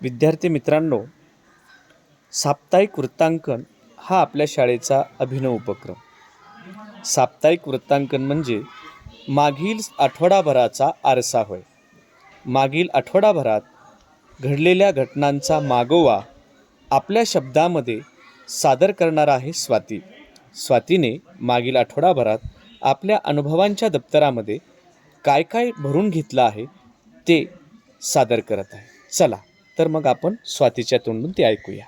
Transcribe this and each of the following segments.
विद्यार्थी मित्रांनो साप्ताहिक वृत्तांकन हा आपल्या शाळेचा अभिनव उपक्रम. साप्ताहिक वृत्तांकन म्हणजे मागील आठवडाभराचा आरसा होय. मागील आठवडाभरात घडलेल्या घटनांचा मागोवा आपल्या शब्दामध्ये सादर करणार आहे स्वाती. स्वातीने मागील आठवडाभरात आपल्या अनुभवांच्या दप्तरामध्ये काय काय भरून घेतलं आहे ते सादर करत आहे. चला तर मग आपण स्वातीच्या तोंडून ते ऐकूया.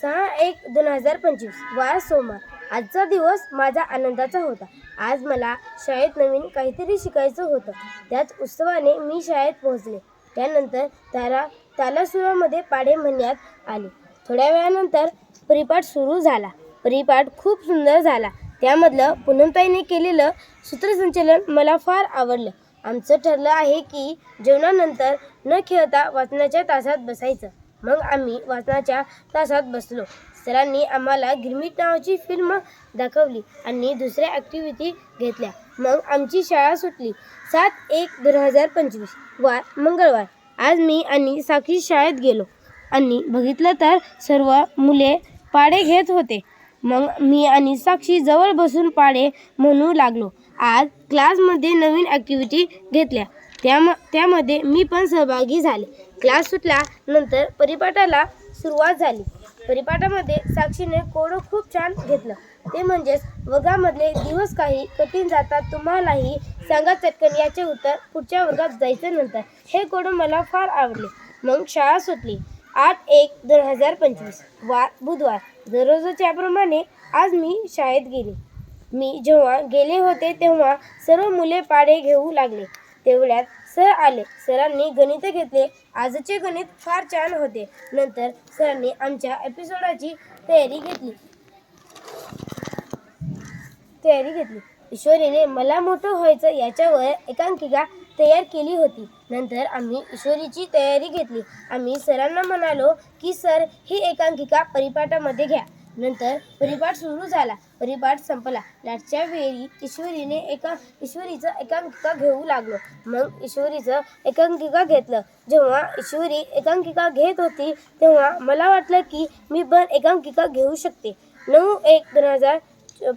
सहा एक दोन हजार पंचवीस वार सोमवार. आजचा दिवस माझा आनंदाचा होता. आज मला शाळेत नवीन काहीतरी शिकायचं होतं. त्याच उत्सवाने मी शाळेत पोहोचले. त्यानंतर तारा तालासुरामध्ये पाढे म्हणण्यात आले. थोड्या वेळानंतर परिपाठ सुरू झाला. परिपाठ खूप सुंदर झाला. त्यामधलं पूनमताईने केलेलं सूत्रसंचलन मला फार आवडलं. आमचं ठरलं आहे की जेवणानंतर न खेळता वाचनाच्या तासात बसायचं. मग आम्ही वाचनाच्या तासात बसलो. सरांनी आम्हाला गिरमिट नावाची फिल्म दाखवली आणि दुसऱ्या ॲक्टिव्हिटी घेतल्या. मग आमची शाळा सुटली. सात एक दोन हजार पंचवीस. वार मंगळवार. आज मी आणि साक्षी शाळेत गेलो आणि बघितलं तर सर्व मुले पाढे घेत होते. मग मी आणि साक्षी जवळ बसून पाढे म्हणू लागलो. आज क्लासमध्ये नवीन ॲक्टिव्हिटी घेतल्या. त्याम त्यामध्ये मी पण सहभागी झाले. क्लास सुटल्यानंतर परिपाठाला सुरुवात झाली. परिपाठामध्ये साक्षीने कोडं खूप छान घेतलं. ते म्हणजेच वर्गामधले दिवस काही कठीण जातात तुम्हालाही सांगा चटकन याचे उत्तर पुढच्या वर्गात जायचं नंतर. हे कोडं मला फार आवडले. मग शाळा सुटली. आठ एक दोन हजार पंचवीस. वार बुधवार. दररोजच्याप्रमाणे आज मी शाळेत गेले. मी जेव्हा गेले होते तेव्हा सर्व मुले पाढे घेऊ लागले. तेवढ्यात सर आले. सरांनी गणित घेतले. आजचे गणित फार छान होते. नंतर सरांनी आमच्या एपिसोडाची तयारी घेतली. तयारी घेतली. ईश्वरीने मला मोठं व्हायचं याच्यावर एकांकिका तयार केली होती. नंतर आम्ही ईश्वरीची तयारी घेतली. आम्ही सरांना म्हणालो की सर ही एकांकिका परिपाठामध्ये घ्या. नंतर परिपाठ सुरू झाला. परिपाठ संपला. लाटच्या वेळी ईश्वरीने एका ईश्वरीचं एकांकिका घेऊ लागलो. मग ईश्वरीचं एकांकिका घेतलं. जेव्हा ईश्वरी एकांकिका घेत होती तेव्हा मला वाटलं की मी पण एकांकिका घेऊ शकते. नऊ एक दोन हजार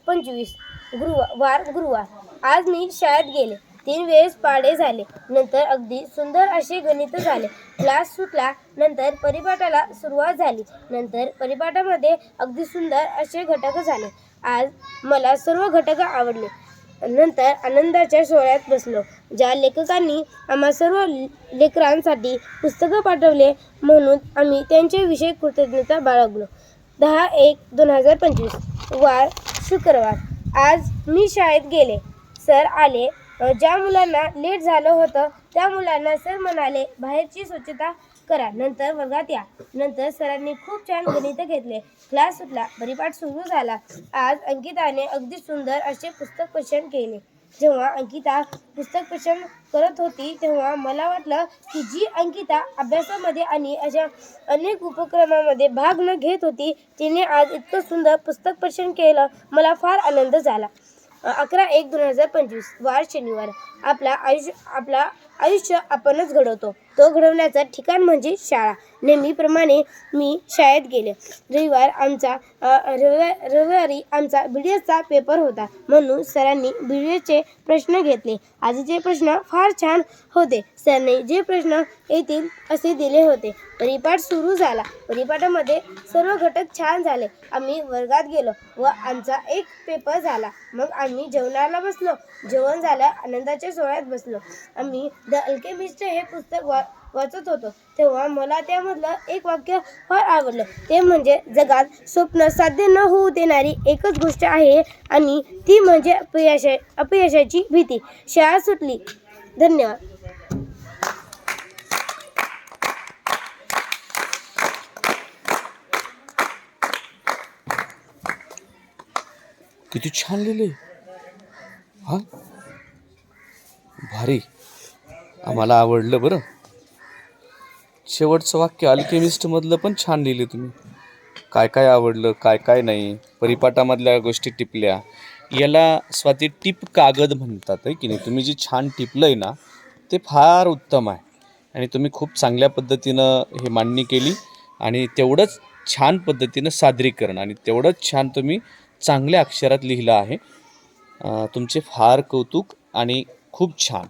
पंचवीस गुरुवार वार गुरुवार. आज मी शाळेत गेले. तीन वेळेस पाडे झाले. नंतर अगदी सुंदर असे गणित झाले. क्लास सुटला नंतर परिपाठाला सुरुवात झाली. नंतर परिपाठामध्ये अगदी सुंदर असे घटक झाले. आज मला सर्व घटक आवडले. नंतर आनंदाच्या सोहळ्यात बसलो. ज्या लेखकांनी आम्हा सर्व लेकरांसाठी पुस्तकं पाठवले म्हणून आम्ही त्यांच्याविषयी कृतज्ञता बाळगलो. दहा एक दोन हजार पंचवीस वार शुक्रवार. आज मी शाळेत गेले. सर आले. ज्या मुलांना लेट झालं होतं त्या मुलांना सर म्हणाले बाहेरची स्वच्छता करा नंतर वर्गात या. नंतर सरांनी खूप छान गणित घेतले. क्लास सुटला परिपाठ सुरू झाला. आज अंकिताने अगदी सुंदर असे पुस्तक पचन केले. जेव्हा अंकिता पुस्तक पचन करत होती तेव्हा मला वाटलं की जी अंकिता अभ्यासामध्ये आणि अशा अनेक उपक्रमामध्ये भाग न घेत होती तिने आज इतकं सुंदर पुस्तक पचन केलं मला फार आनंद झाला. अकरा एक दोन हजार पंचवीस वार शनिवार. आपला आयुष्य आपला आयुष्य आपणच घडवतो. तो घडवण्याचं ठिकाण म्हणजे शाळा. नेहमीप्रमाणे मी शाळेत गेले. रविवार आमचा रविवार रविवारी आमचा बी डी एसचा पेपर होता. म्हणून सरांनी बी डी एसचे प्रश्न घेतले. आजचे प्रश्न फार छान होते. सरांनी जे प्रश्न येतील असे दिले होते. परिपाठ सुरू झाला. परिपाठामध्ये सर्व घटक छान झाले. आम्ही वर्गात गेलो व आमचा एक पेपर झाला. मग आम्ही जेवणाला बसलो. जेवण झालं. आनंदाच्या सोहळ्यात बसलो. आम्ही द अल्केमिस्ट हे पुस्तक वा वाचत होतो. तेव्हा मला त्यामधलं एक वाक्य फार आवडलं. ते म्हणजे जगात स्वप्न साध्य न होऊ देणारी एकच गोष्ट आहे आणि ती म्हणजे अपयशा अपयशाची भीती. शाळा सुटली. धन्यवाद. किती छान लिहिले हा? भारी. आम्हाला आवडलं बरं. शेवटचं वाक्य अल्केमिस्टमधलं पण छान लिहिले तुम्ही. काय काय आवडलं काय काय नाही परिपाठामधल्या गोष्टी टिपल्या. याला स्वाती टिप कागद म्हणतात आहे की नाही? तुम्ही जे छान टिपलं आहे ना ते फार उत्तम आहे. आणि तुम्ही खूप चांगल्या पद्धतीनं हे मांडणी केली आणि तेवढंच छान पद्धतीनं सादरीकरण आणि तेवढंच छान तुम्ही चांगल्या अक्षरात लिहिलं आहे. तुमचे फार कौतुक आणि खूप छान.